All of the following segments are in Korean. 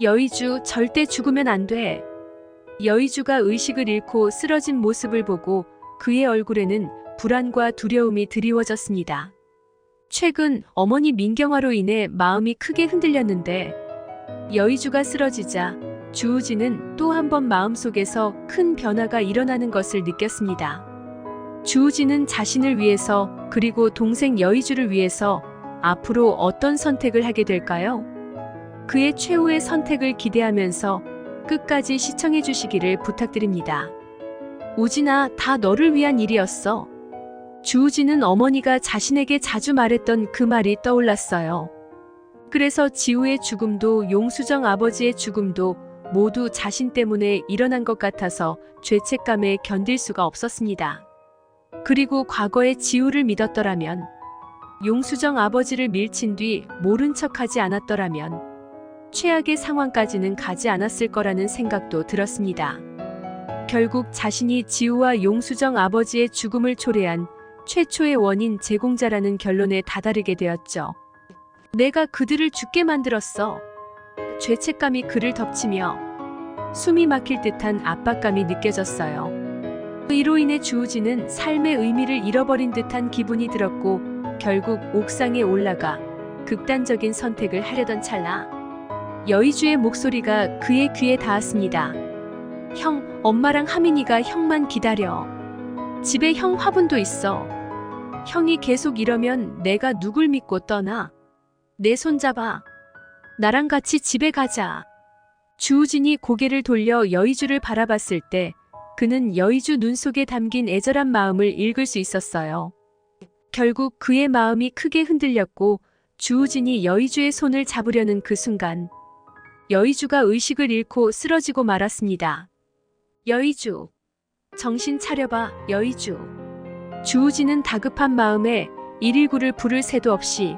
여의주 절대 죽으면 안 돼. 여의주가 의식을 잃고 쓰러진 모습을 보고 그의 얼굴에는 불안과 두려움이 드리워졌습니다. 최근 어머니 민경화로 인해 마음이 크게 흔들렸는데 여의주가 쓰러지자 주우진은 또 한 번 마음속에서 큰 변화가 일어나는 것을 느꼈습니다. 주우진은 자신을 위해서 그리고 동생 여의주를 위해서 앞으로 어떤 선택을 하게 될까요? 그의 최후의 선택을 기대하면서 끝까지 시청해 주시기를 부탁드립니다. 우진아, 다 너를 위한 일이었어. 주우진은 어머니가 자신에게 자주 말했던 그 말이 떠올랐어요. 그래서 지우의 죽음도 용수정 아버지의 죽음도 모두 자신 때문에 일어난 것 같아서 죄책감에 견딜 수가 없었습니다. 그리고 과거에 지우를 믿었더라면, 용수정 아버지를 밀친 뒤 모른 척하지 않았더라면, 최악의 상황까지는 가지 않았을 거라는 생각도 들었습니다. 결국 자신이 지우와 용수정 아버지의 죽음을 초래한 최초의 원인 제공자라는 결론에 다다르게 되었죠. 내가 그들을 죽게 만들었어. 죄책감이 그를 덮치며 숨이 막힐 듯한 압박감이 느껴졌어요. 이로 인해 주우진은 삶의 의미를 잃어버린 듯한 기분이 들었고 결국 옥상에 올라가 극단적인 선택을 하려던 찰나 여의주의 목소리가 그의 귀에 닿았습니다. 형, 엄마랑 하민이가 형만 기다려. 집에 형 화분도 있어. 형이 계속 이러면 내가 누굴 믿고 떠나? 내 손 잡아. 나랑 같이 집에 가자. 주우진이 고개를 돌려 여의주를 바라봤을 때 그는 여의주 눈 속에 담긴 애절한 마음을 읽을 수 있었어요. 결국 그의 마음이 크게 흔들렸고 주우진이 여의주의 손을 잡으려는 그 순간 여의주가 의식을 잃고 쓰러지고 말았습니다. 여의주. 정신 차려봐, 여의주. 주우진은 다급한 마음에 119를 부를 새도 없이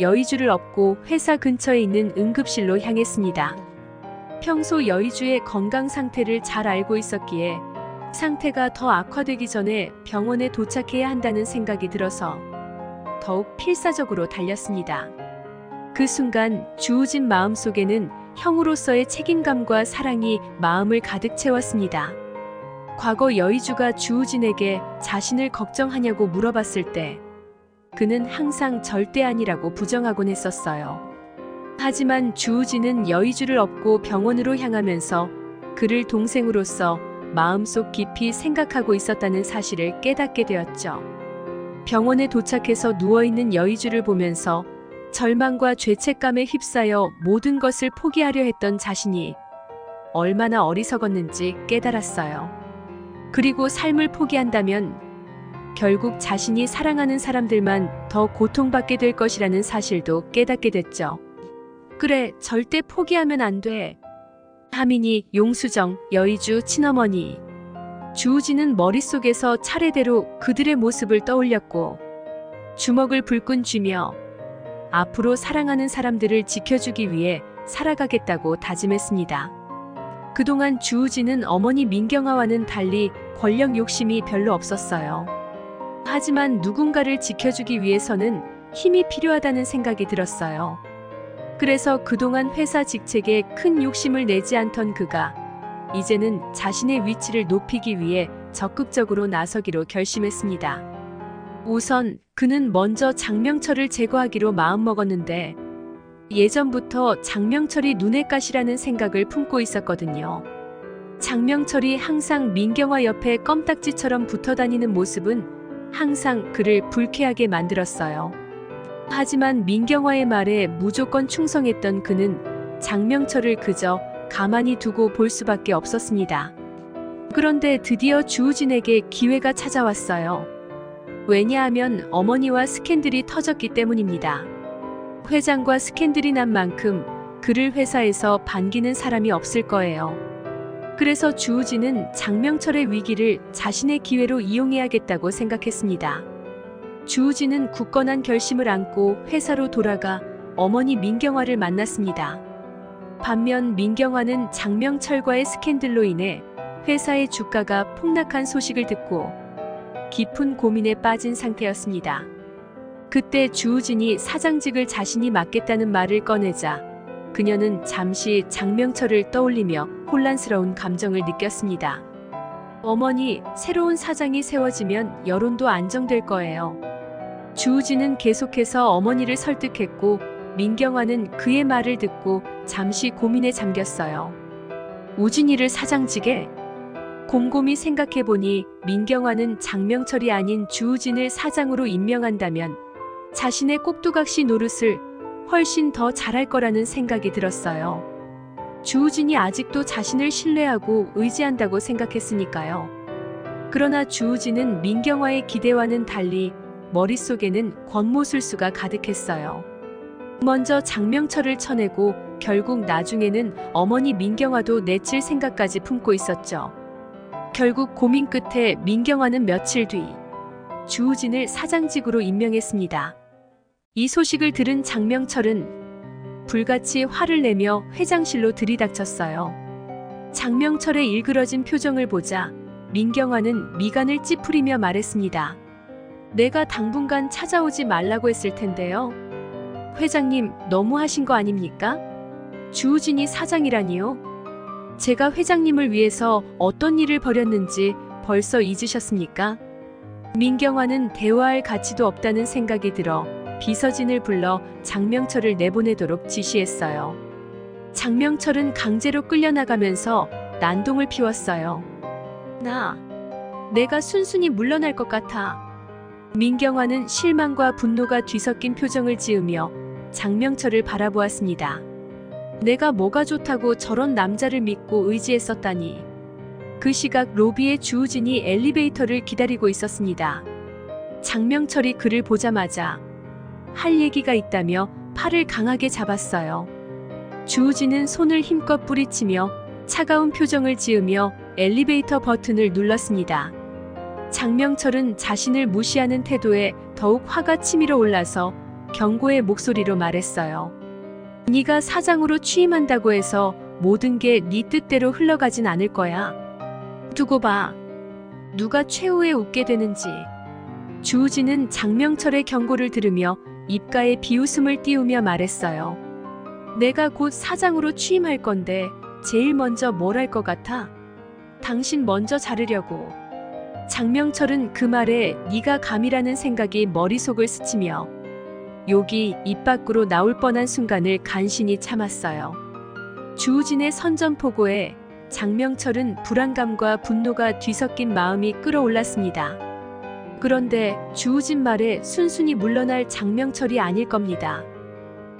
여의주를 업고 회사 근처에 있는 응급실로 향했습니다. 평소 여의주의 건강 상태를 잘 알고 있었기에 상태가 더 악화되기 전에 병원에 도착해야 한다는 생각이 들어서 더욱 필사적으로 달렸습니다. 그 순간 주우진 마음속에는 형으로서의 책임감과 사랑이 마음을 가득 채웠습니다. 과거 여의주가 주우진에게 자신을 걱정하냐고 물어봤을 때 그는 항상 절대 아니라고 부정하곤 했었어요. 하지만 주우진은 여의주를 업고 병원으로 향하면서 그를 동생으로서 마음속 깊이 생각하고 있었다는 사실을 깨닫게 되었죠. 병원에 도착해서 누워있는 여의주를 보면서 절망과 죄책감에 휩싸여 모든 것을 포기하려 했던 자신이 얼마나 어리석었는지 깨달았어요. 그리고 삶을 포기한다면 결국 자신이 사랑하는 사람들만 더 고통받게 될 것이라는 사실도 깨닫게 됐죠. 그래, 절대 포기하면 안 돼. 하민이, 용수정, 여의주, 친어머니. 주우진은 머릿속에서 차례대로 그들의 모습을 떠올렸고 주먹을 불끈 쥐며 앞으로 사랑하는 사람들을 지켜주기 위해 살아가겠다고 다짐했습니다. 그동안 주우진은 어머니 민경아와는 달리 권력 욕심이 별로 없었어요. 하지만 누군가를 지켜주기 위해서는 힘이 필요하다는 생각이 들었어요. 그래서 그동안 회사 직책에 큰 욕심을 내지 않던 그가 이제는 자신의 위치를 높이기 위해 적극적으로 나서기로 결심했습니다. 우선 그는 먼저 장명철을 제거하기로 마음먹었는데 예전부터 장명철이 눈의 가시라는 생각을 품고 있었거든요. 장명철이 항상 민경화 옆에 껌딱지처럼 붙어 다니는 모습은 항상 그를 불쾌하게 만들었어요. 하지만 민경화의 말에 무조건 충성했던 그는 장명철을 그저 가만히 두고 볼 수밖에 없었습니다. 그런데 드디어 주우진에게 기회가 찾아왔어요. 왜냐하면 어머니와 스캔들이 터졌기 때문입니다. 회장과 스캔들이 난 만큼 그를 회사에서 반기는 사람이 없을 거예요. 그래서 주우진은 장명철의 위기를 자신의 기회로 이용해야겠다고 생각했습니다. 주우진은 굳건한 결심을 안고 회사로 돌아가 어머니 민경화를 만났습니다. 반면 민경화는 장명철과의 스캔들로 인해 회사의 주가가 폭락한 소식을 듣고 깊은 고민에 빠진 상태였습니다. 그때 주우진이 사장직을 자신이 맡겠다는 말을 꺼내자 그녀는 잠시 장명철을 떠올리며 혼란스러운 감정을 느꼈습니다. 어머니, 새로운 사장이 세워지면 여론도 안정될 거예요. 주우진은 계속해서 어머니를 설득했고 민경화는 그의 말을 듣고 잠시 고민에 잠겼어요. 우진이를 사장직에 곰곰이 생각해보니 민경화는 장명철이 아닌 주우진을 사장으로 임명한다면 자신의 꼭두각시 노릇을 훨씬 더 잘할 거라는 생각이 들었어요. 주우진이 아직도 자신을 신뢰하고 의지한다고 생각했으니까요. 그러나 주우진은 민경화의 기대와는 달리 머릿속에는 권모술수가 가득했어요. 먼저 장명철을 쳐내고 결국 나중에는 어머니 민경화도 내칠 생각까지 품고 있었죠. 결국 고민 끝에 민경화는 며칠 뒤 주우진을 사장직으로 임명했습니다. 이 소식을 들은 장명철은 불같이 화를 내며 회장실로 들이닥쳤어요. 장명철의 일그러진 표정을 보자 민경화는 미간을 찌푸리며 말했습니다. 내가 당분간 찾아오지 말라고 했을 텐데요. 회장님, 너무하신 거 아닙니까? 주우진이 사장이라니요? 제가 회장님을 위해서 어떤 일을 벌였는지 벌써 잊으셨습니까? 민경화는 대화할 가치도 없다는 생각이 들어 비서진을 불러 장명철을 내보내도록 지시했어요. 장명철은 강제로 끌려나가면서 난동을 피웠어요. 나, 내가 순순히 물러날 것 같아. 민경화는 실망과 분노가 뒤섞인 표정을 지으며 장명철을 바라보았습니다. 내가 뭐가 좋다고 저런 남자를 믿고 의지했었다니. 그 시각 로비의 주우진이 엘리베이터를 기다리고 있었습니다. 장명철이 그를 보자마자 할 얘기가 있다며 팔을 강하게 잡았어요. 주우진은 손을 힘껏 뿌리치며 차가운 표정을 지으며 엘리베이터 버튼을 눌렀습니다. 장명철은 자신을 무시하는 태도에 더욱 화가 치밀어 올라서 경고의 목소리로 말했어요. 네가 사장으로 취임한다고 해서 모든 게 네 뜻대로 흘러가진 않을 거야. 두고 봐. 누가 최후에 웃게 되는지. 주우진은 장명철의 경고를 들으며 입가에 비웃음을 띄우며 말했어요. 내가 곧 사장으로 취임할 건데 제일 먼저 뭘 할 것 같아? 당신 먼저 자르려고. 장명철은 그 말에 네가 감이라는 생각이 머릿속을 스치며 욕이 입 밖으로 나올 뻔한 순간을 간신히 참았어요. 주우진의 선전포고에 장명철은 불안감과 분노가 뒤섞인 마음이 끌어올랐습니다. 그런데 주우진 말에 순순히 물러날 장명철이 아닐 겁니다.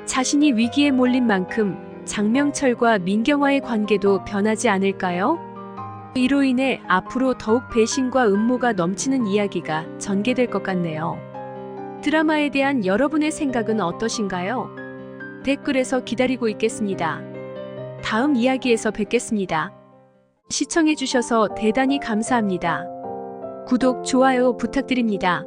자신이 위기에 몰린 만큼 장명철과 민경화의 관계도 변하지 않을까요? 이로 인해 앞으로 더욱 배신과 음모가 넘치는 이야기가 전개될 것 같네요. 드라마에 대한 여러분의 생각은 어떠신가요? 댓글에서 기다리고 있겠습니다. 다음 이야기에서 뵙겠습니다. 시청해주셔서 대단히 감사합니다. 구독, 좋아요 부탁드립니다.